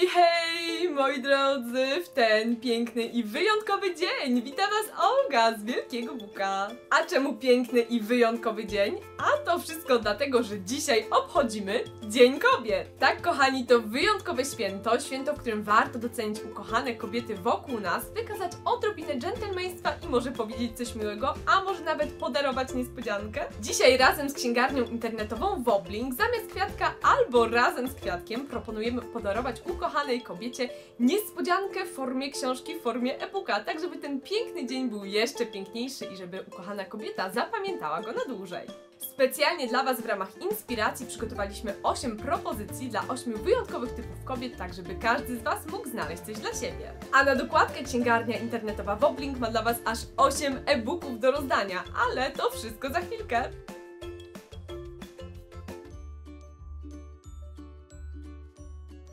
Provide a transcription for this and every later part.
hey moi drodzy, w ten piękny i wyjątkowy dzień wita Was Olga z Wielkiego Buka. A czemu piękny i wyjątkowy dzień? A to wszystko dlatego, że dzisiaj obchodzimy Dzień Kobiet. Tak, kochani, to wyjątkowe święto, święto, w którym warto docenić ukochane kobiety wokół nas, wykazać odrobinę dżentelmeństwa i może powiedzieć coś miłego, a może nawet podarować niespodziankę. Dzisiaj razem z księgarnią internetową Wobbling zamiast kwiatka albo razem z kwiatkiem proponujemy podarować ukochanej kobiecie niespodziankę w formie książki, w formie e-booka, tak żeby ten piękny dzień był jeszcze piękniejszy i żeby ukochana kobieta zapamiętała go na dłużej. Specjalnie dla Was w ramach inspiracji przygotowaliśmy 8 propozycji dla 8 wyjątkowych typów kobiet, tak żeby każdy z Was mógł znaleźć coś dla siebie. A na dokładkę księgarnia internetowa Woblink ma dla Was aż 8 e-booków do rozdania, ale to wszystko za chwilkę.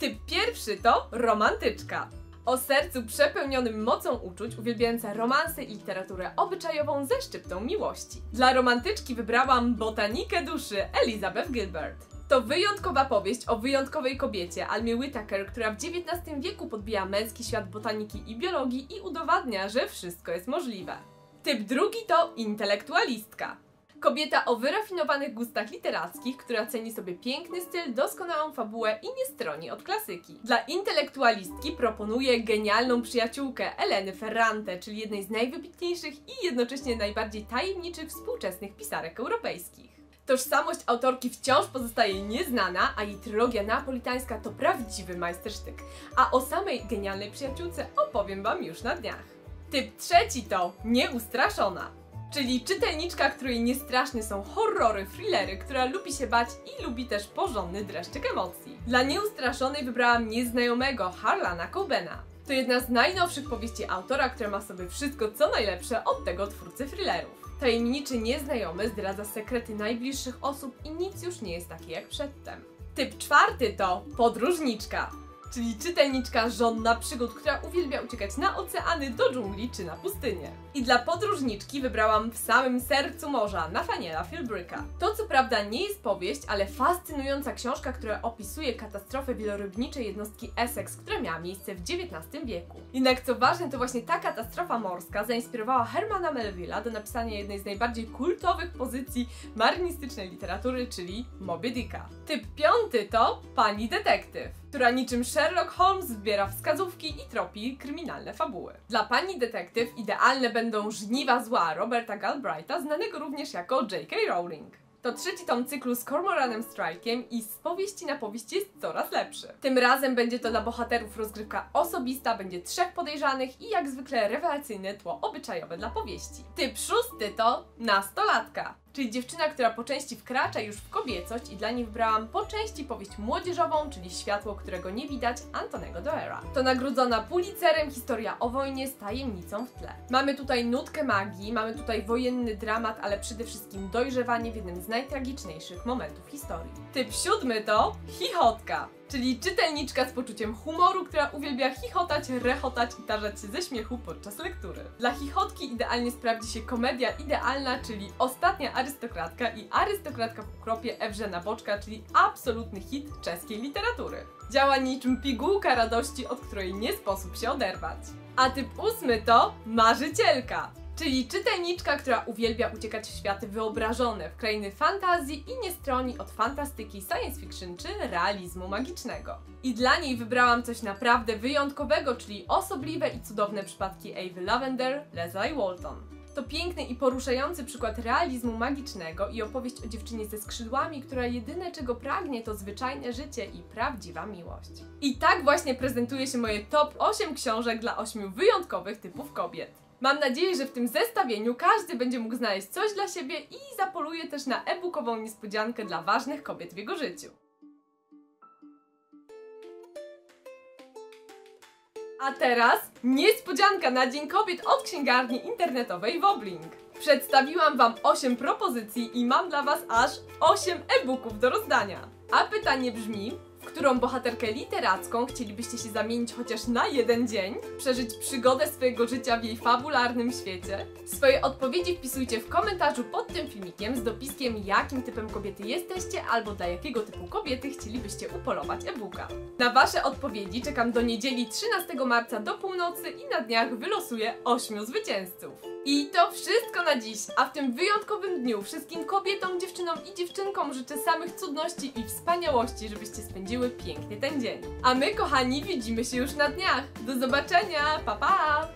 Typ pierwszy to romantyczka. O sercu przepełnionym mocą uczuć, uwielbiająca romanse i literaturę obyczajową ze szczyptą miłości. Dla romantyczki wybrałam Botanikę duszy Elizabeth Gilbert. To wyjątkowa powieść o wyjątkowej kobiecie, Almie Whittaker, która w XIX wieku podbija męski świat botaniki i biologii i udowadnia, że wszystko jest możliwe. Typ drugi to intelektualistka. Kobieta o wyrafinowanych gustach literackich, która ceni sobie piękny styl, doskonałą fabułę i nie stroni od klasyki. Dla intelektualistki proponuję genialną przyjaciółkę Eleny Ferrante, czyli jednej z najwybitniejszych i jednocześnie najbardziej tajemniczych współczesnych pisarek europejskich. Tożsamość autorki wciąż pozostaje nieznana, a jej trylogia napolitańska to prawdziwy majstersztyk. A o samej genialnej przyjaciółce opowiem Wam już na dniach. Typ trzeci to nieustraszona. Czyli czytelniczka, której niestraszne są horrory, thrillery, która lubi się bać i lubi też porządny dreszczyk emocji. Dla nieustraszonej wybrałam Nieznajomego Harlana Cobena. To jedna z najnowszych powieści autora, która ma w sobie wszystko co najlepsze od tego twórcy thrillerów. Tajemniczy nieznajomy zdradza sekrety najbliższych osób i nic już nie jest takie jak przedtem. Typ czwarty to podróżniczka czyli czytelniczka żonna przygód, która uwielbia uciekać na oceany, do dżungli czy na pustynię. I dla podróżniczki wybrałam w samym sercu morza Nathaniela Philbricka. To co prawda nie jest powieść, ale fascynująca książka, która opisuje katastrofę wielorybniczej jednostki Essex, która miała miejsce w XIX wieku. Jednak co ważne, to właśnie ta katastrofa morska zainspirowała Hermana Melville'a do napisania jednej z najbardziej kultowych pozycji marynistycznej literatury, czyli Moby Dicka. Typ piąty to pani detektyw która niczym Sherlock Holmes zbiera wskazówki i tropi kryminalne fabuły. Dla pani detektyw idealne będą Żniwa Zła Roberta Galbraitha, znanego również jako J.K. Rowling. To trzeci tom cyklu z Cormoranem Strike'iem i z powieści na powieść jest coraz lepszy. Tym razem będzie to dla bohaterów rozgrywka osobista, będzie trzech podejrzanych i jak zwykle rewelacyjne tło obyczajowe dla powieści. Typ szósty to nastolatka czyli dziewczyna, która po części wkracza już w kobiecość i dla niej wybrałam po części powieść młodzieżową, czyli Światło, którego nie widać, Antonego Doera. To nagrodzona Pulitzerem historia o wojnie z tajemnicą w tle. Mamy tutaj nutkę magii, mamy tutaj wojenny dramat, ale przede wszystkim dojrzewanie w jednym z najtragiczniejszych momentów historii. Typ siódmy to chichotka czyli czytelniczka z poczuciem humoru, która uwielbia chichotać, rechotać i tarzać się ze śmiechu podczas lektury. Dla chichotki idealnie sprawdzi się komedia idealna, czyli Ostatnia arystokratka i Arystokratka w ukropie Ewrzena Boczka, czyli absolutny hit czeskiej literatury. Działa niczym pigułka radości, od której nie sposób się oderwać. A typ ósmy to marzycielka. Czyli czytelniczka, która uwielbia uciekać w światy wyobrażone, w krainy fantazji i nie stroni od fantastyki science fiction czy realizmu magicznego. I dla niej wybrałam coś naprawdę wyjątkowego, czyli osobliwe i cudowne przypadki Avy Lavender, Leslie Walton. To piękny i poruszający przykład realizmu magicznego i opowieść o dziewczynie ze skrzydłami, która jedyne czego pragnie to zwyczajne życie i prawdziwa miłość. I tak właśnie prezentuje się moje top 8 książek dla 8 wyjątkowych typów kobiet. Mam nadzieję, że w tym zestawieniu każdy będzie mógł znaleźć coś dla siebie i zapoluje też na e-bookową niespodziankę dla ważnych kobiet w jego życiu. A teraz niespodzianka na Dzień Kobiet od księgarni internetowej Woblink. Przedstawiłam Wam 8 propozycji i mam dla Was aż 8 e-booków do rozdania. A pytanie brzmi, w którą bohaterkę literacką chcielibyście się zamienić chociaż na jeden dzień, przeżyć przygodę swojego życia w jej fabularnym świecie? Swoje odpowiedzi wpisujcie w komentarzu pod tym filmikiem z dopiskiem jakim typem kobiety jesteście albo dla jakiego typu kobiety chcielibyście upolować e-booka. Na Wasze odpowiedzi czekam do niedzieli 13 marca do północy i na dniach wylosuję 8 zwycięzców. I to wszystko na dziś, a w tym wyjątkowym dniu wszystkim kobietom, dziewczynom i dziewczynkom życzę samych cudności i wspaniałości, żebyście spędziły pięknie ten dzień. A my, kochani, widzimy się już na dniach. Do zobaczenia, pa pa!